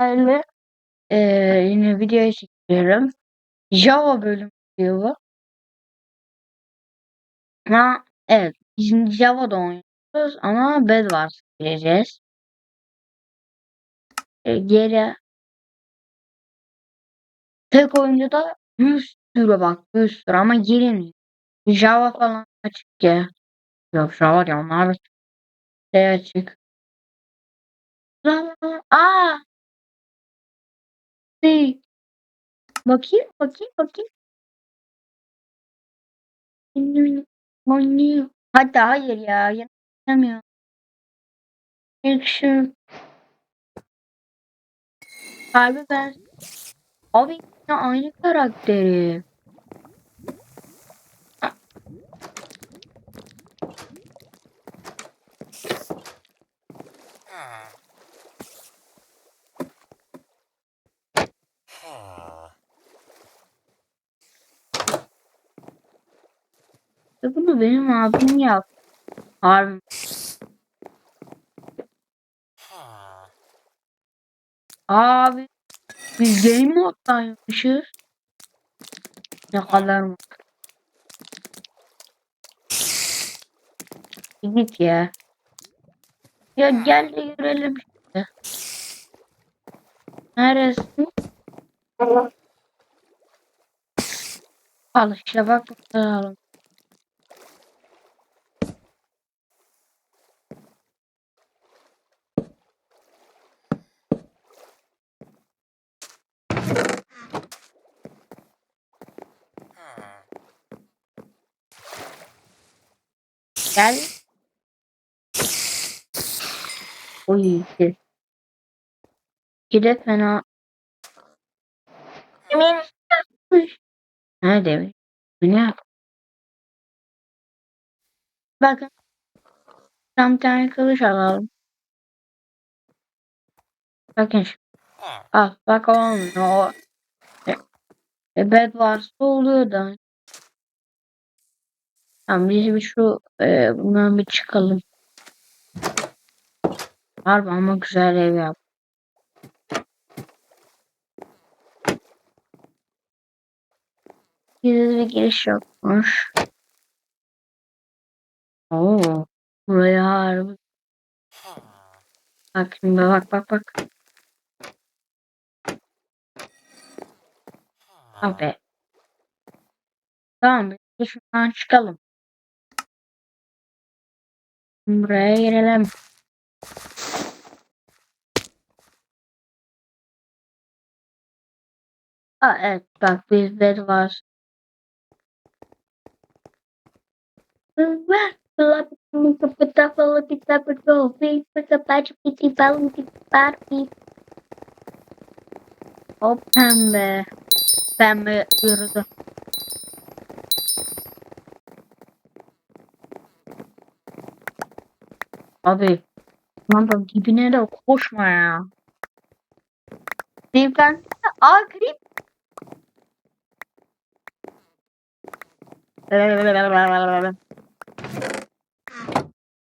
Eee, yine video çekiyorum. Java bölümü diyor bu. Ama evet biz Java'da oynuyoruz ama Bedwars gireceğiz. E, geri tek oyuncuda bir sürü bak bir sürü ama girilmiyor. Java falan açık ya. Yok Java ya onlar şey açık. Aa! Şey. Bakayım bakayım bakayım. Oynuyor. Hatta hayır ya. Yanılmıyorum. Action. Harbi ben. Abi aynı karakteri. Ve bunu benim abim yaptı. Harbi. Abi biz game moddan yapmışız. Ne kadar mı? Git ya. Ya gel de görelim işte. Neresi? Al işte bak bakalım. Gel. Oy iki. İki de fena. Emin yapmış. Ne demiş? Bu ne? Bakın. Tam tane kılıç alalım. Bakın şu. Al bak olmuyor. O. E, e, bed varsa oluyor da. Tamam biz bir şu e, bundan bir çıkalım. Harbi ama güzel ev yap. Gizli bir giriş yokmuş. Oo, buraya harbi. Bak şimdi bak bak bak. Abi. Tamam biz şuradan çıkalım. Buraya girelim. Aa, evet bak bizde var. Ver. O pembe. Pembe yürüdü. Abi. Lan da dibine de koşma ya. Dipten. Aa grip.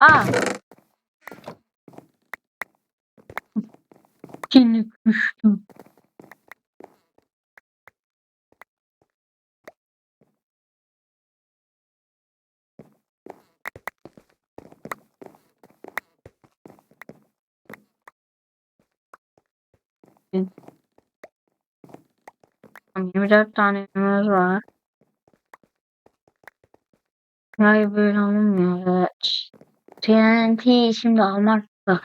Aa. Yine düştüm. Tamam, 24 tane elmas var. Hayır böyle alınmıyor. Evet. TNT şimdi almak da.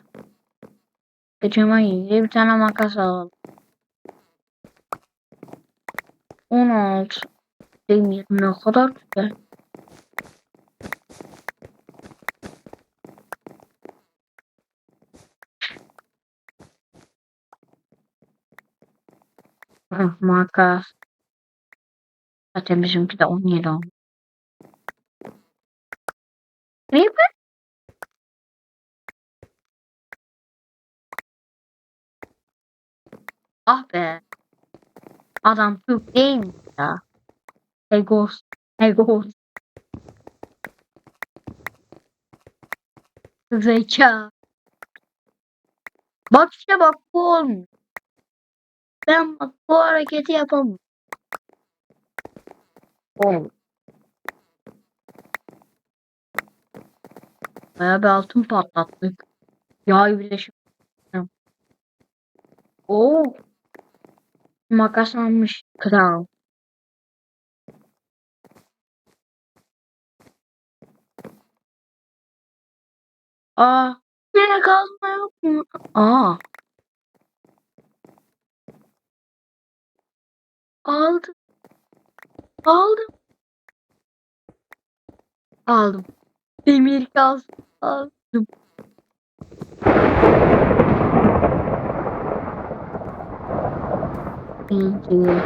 Geçeme yiyeceği bir tane makas alalım. 16. Değil ne kadar güzel. Heh, makas. Zaten bizimki de 17 oldu. Creeper? Ah be. Adam Türk değil mi ya? Egos. Egos. Zeka. Bak işte bak bu olmuyor. Ben bu hareketi yapamam. Oğlum. Bayağı bir altın patlattık. Yağ birleşim. Oo. Makas almış kral. Aa. Yine kazma yok mu? Aa. Aldım. Aldım. Aldım. Demir kaz aldım. Peki.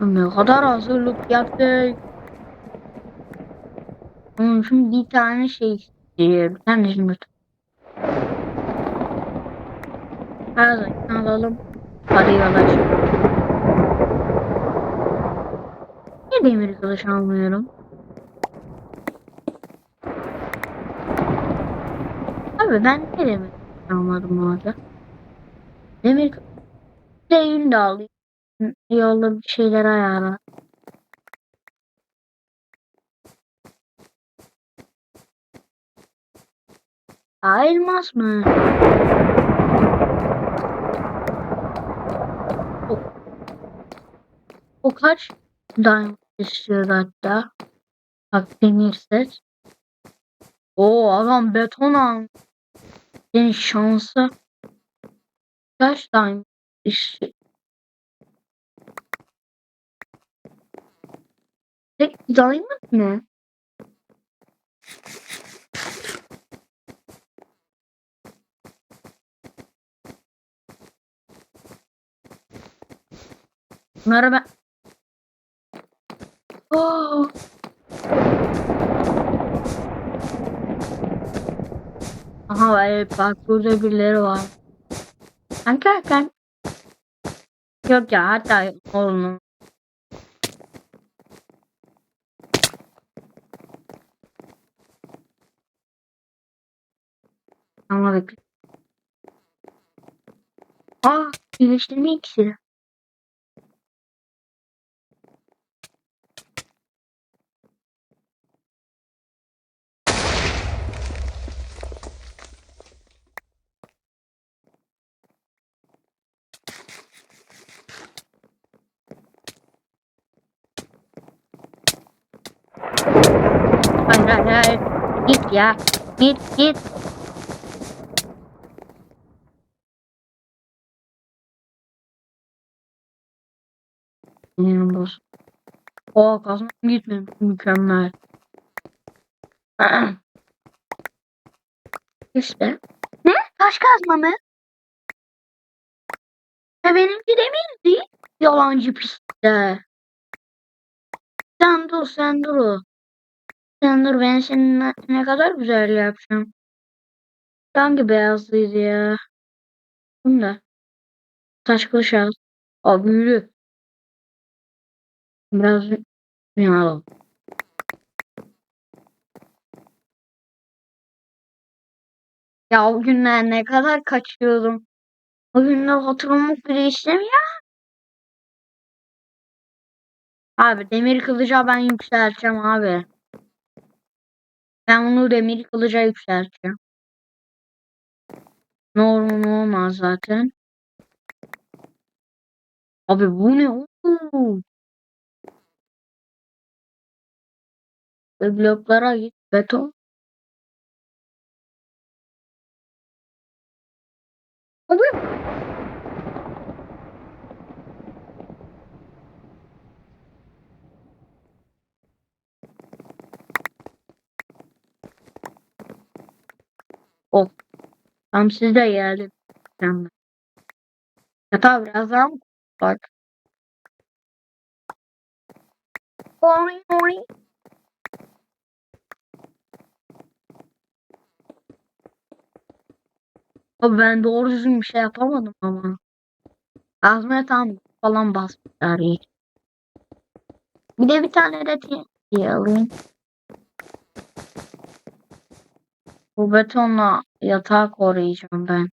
Ne kadar hazırlık yaptık. Hmm, şimdi bir tane şey istiyor. Bir tane zümrüt. Her alalım. Parayı alacağım. Niye demir kılıç almıyorum? Abi ben niye demir almadım orada? Demir değil de alayım. Yolda bir şeyler ayarla. Aa, elmas mı? O, o kaç diamond istiyor hatta? Set. Oo adam beton almış. Senin şansı kaç diamond istiyor? Tek diamond mı? Bunları Oo. Aha evet bak burada birileri var. Kanka kan. Yok ya hatta. Ama bekle. Aa, birleştirme ikisi. Hayır hayır hayır. Git ya. Git git. Bozuldu. Oo kazmam gitmemiş. Mükemmel. İşte. Ne? Taş kazma mı? Ya benimki demirdi. Yalancı piste. Sen dur sen dur. Sen dur ben senin ne, ne kadar güzel yapacağım. Hangi beyazlıydı ya? Bunda. Taş kılıç al. Aa büyülü. Biraz yanalım. Ya o günler ne kadar kaçıyordum. O günler hatırlamak bile istemiyor. Abi demir kılıca ben yükselteceğim abi. Ben onu demir kılıca yükselteceğim. Ne olmaz zaten. Abi bu ne? Oo. Ve bloklara git. Beton. Abi. Of. Tam siz de geldi. Mükemmel. Yatağı biraz daha mı bak. Oy oy. Abi ben doğru düzgün bir şey yapamadım ama. Kazmaya tam falan basmışlar. Bir de bir tane de TNT alayım. Bu betonla yatağı koruyacağım ben.